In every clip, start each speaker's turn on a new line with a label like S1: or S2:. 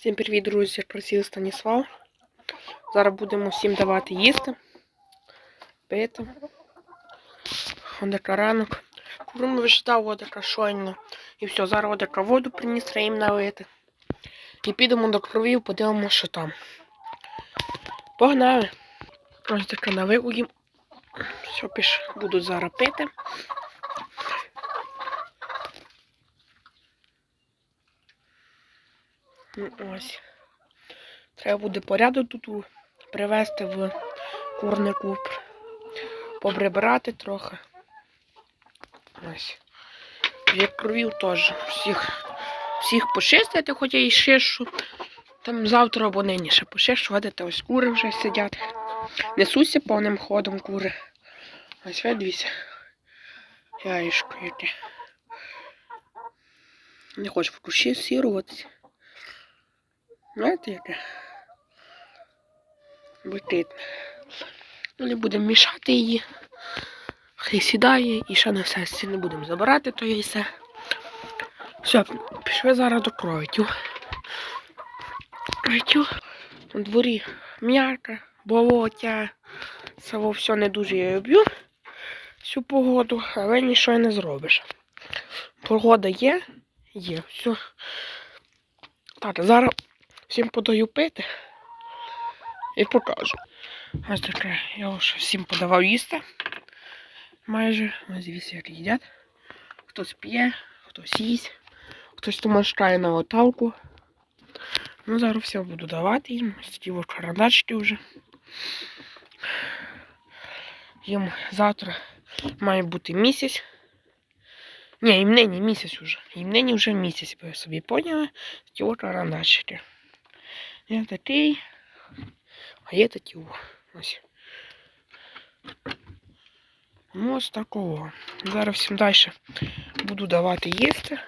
S1: Всім привіт, друзі! Просив Станіслав. Зараз будемо всім давати їсти, пити. Одека ранок. Курм виждав одека щойно. І все, зараз одека воду приніс, треба їм налити. І підемо до кровів, подивимося, що там. Погнали! Ось таке налив їм. Все, піш, буду зараз пити. Ну, Ось. Треба буде порядок тут привезти в курнику. Поприбирати трохи. Ось. Як кровів теж. Всіх, всіх почистити, хоча і що. Там завтра або нині ще почищу. Видите, ось кури вже сидять. Несуться повним ходом кури. Ось видивіться. Яєшко яке. Не хочу в кущі сіруватися. Знаєте, яке? Битить. Ну, не будемо мішати її. Хай сідає і ще на сесії не будемо забирати то і все. Все, пішли зараз до кровітю. Кровітю. На дворі м'яка, болотя. Це все не дуже я люблю. Всю погоду, але нічого не зробиш. Погода є, є, все. Так, зараз всім подаю пити і покажу. Ось таке, я вже всім подавав їсти. Майже, ось дивіться, як їдять. Хтось п'є, хтось їсть, хтось томашкає на лоталку. Ну, зараз все буду давати їм. Ось такі карандачки вже. Їм завтра має бути місяць. Ні, їм нині місяць уже. Їм нині вже місяць, ви собі поняли. Такі от карандачки. Я такий. А є такі ось такого. Зараз всім далі буду давати їсти.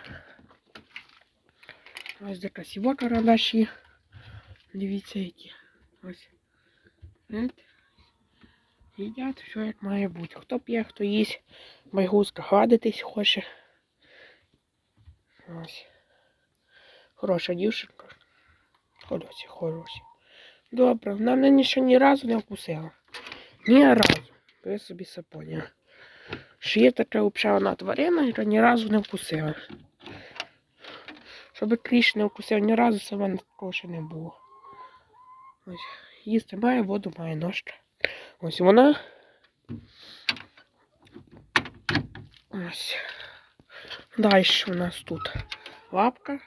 S1: Ось така сіва карандаші. Дивіться які. Ось. Їдять все як має бути. Хто п'є, хто їсть. Байгузка гладитись хоче. Ось. Хороша дівчинка. Хороші, хороші. Добре, вона мене ще ні разу не вкусила. Ні разу. Ви собі поняли. Що є така взагалі тварина, яка ні разу не вкусила. Щоб кліщ не вкусив ні разу, це в такого ще не було. Ось. Їсти має, воду має ножка. Ось вона. Ось. Далі у нас тут лапка.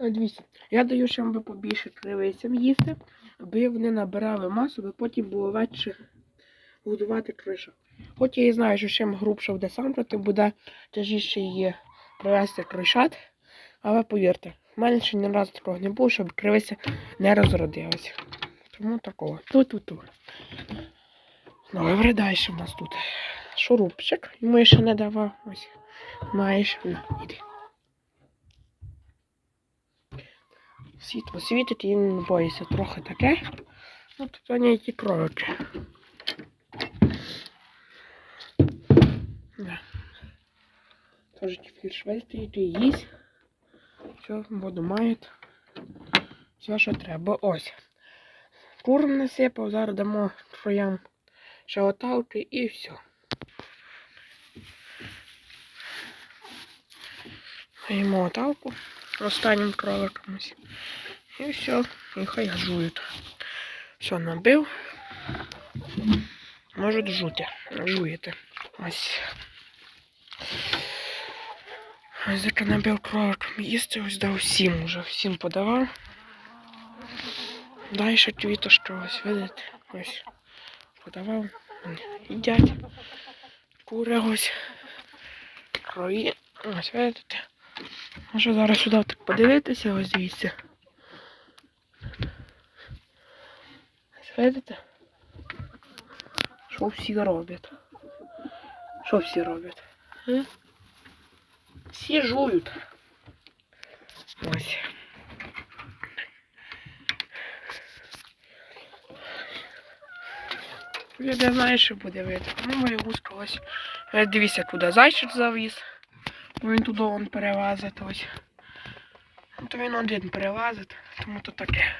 S1: Дивіться, я даю, щоб ви побільше кривицям їсти, аби вони набирали масу, аби потім було легше годувати криша. Хоч я і знаю, що чим грубше буде самка, тим буде тяжіше її привезти кришат. Але повірте, в мене ще ні разу такого не було, щоб кривиця не розродилася. Тому такого. Ту-ту-ту. Добре, далі у нас тут шурупчик. Йому ще не давав. Ось. Маєш. На, іди. Світло світить і не боїться трохи таке. Ну, тут вони які кролики. Тоже теперь швидкий і їсть. Все, воду мають. Все, що треба. Ось. Курм насипав, зараз дамо троям ще оталки і все. Даємо оталку останнім кроликом. ось. І все, і жують. Все, набив. Можуть жути. Жуєте. Ось. Ось таке набив кроликом їсти, ось дав всім уже. Всім подавав. Далі ще квіточки ось, видите? Ось. Подавав. Їдять. Кури ось. Крої. Ось, видите? Можу зараз сюди так подивитися, ось дивіться. Ось видите? Що всі роблять? Що всі роблять? Е? Всі жують. Ось. Я не знаю, що буде видно. Ну, моя гуска ось. Е, Дивіться, куди зайчик завіз. Він туди он перевазить ось. То він один перевазить, тому то таке.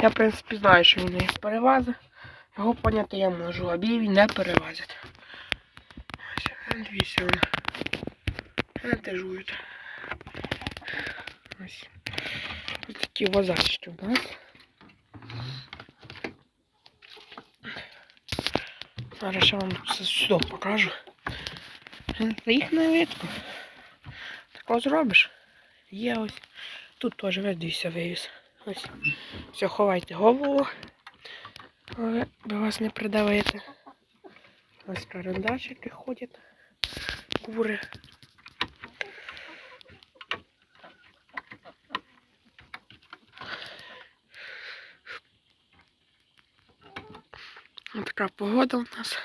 S1: Я, в принципі, знаю, що він їх перевазить. Його поняти я можу, а бій він не перевазить. Ось, дивіться вони. Вантажують. Ось. Ось такі возачки у нас. Зараз я вам все сюди покажу. Їх не. Тако зробиш. Є ось. Тут теж видився вивіз. Ось. Все, ховайте голову. Але ви вас не придавити. Ось карандашики ходять. Кури. Така погода у нас.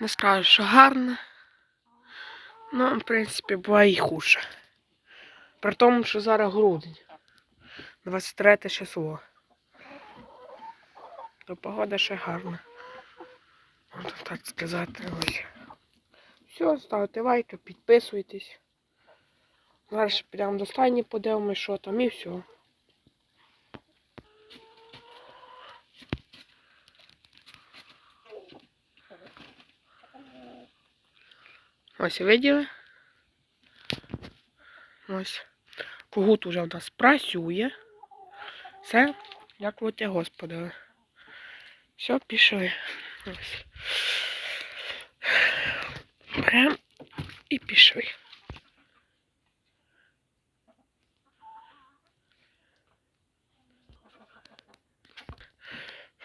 S1: Не скажу, що гарна. Ну, в принципі, буває і хуже. При тому, що зараз грудень. 23 число. То погода ще гарна. Можна так сказати. Ось. Все, ставте лайки, підписуйтесь. Зараз підемо до стайні, подивимось, що там і все. Ось виділи? Ось. Когут уже у нас працює. Все, дякувати Господові. Все, пішли. Ось. І пішли.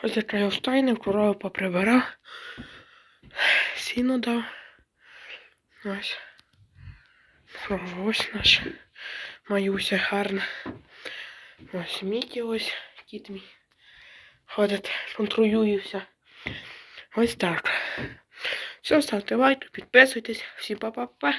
S1: Ось я встайне, корову поприбирав. Сіно дав. Ось. Ось наш маюся гарна. Ось Мікі ось, кіт мій. Ходить, контролюється. Ось так. Все, ставте лайк, підписуйтесь. Всім па-па-па.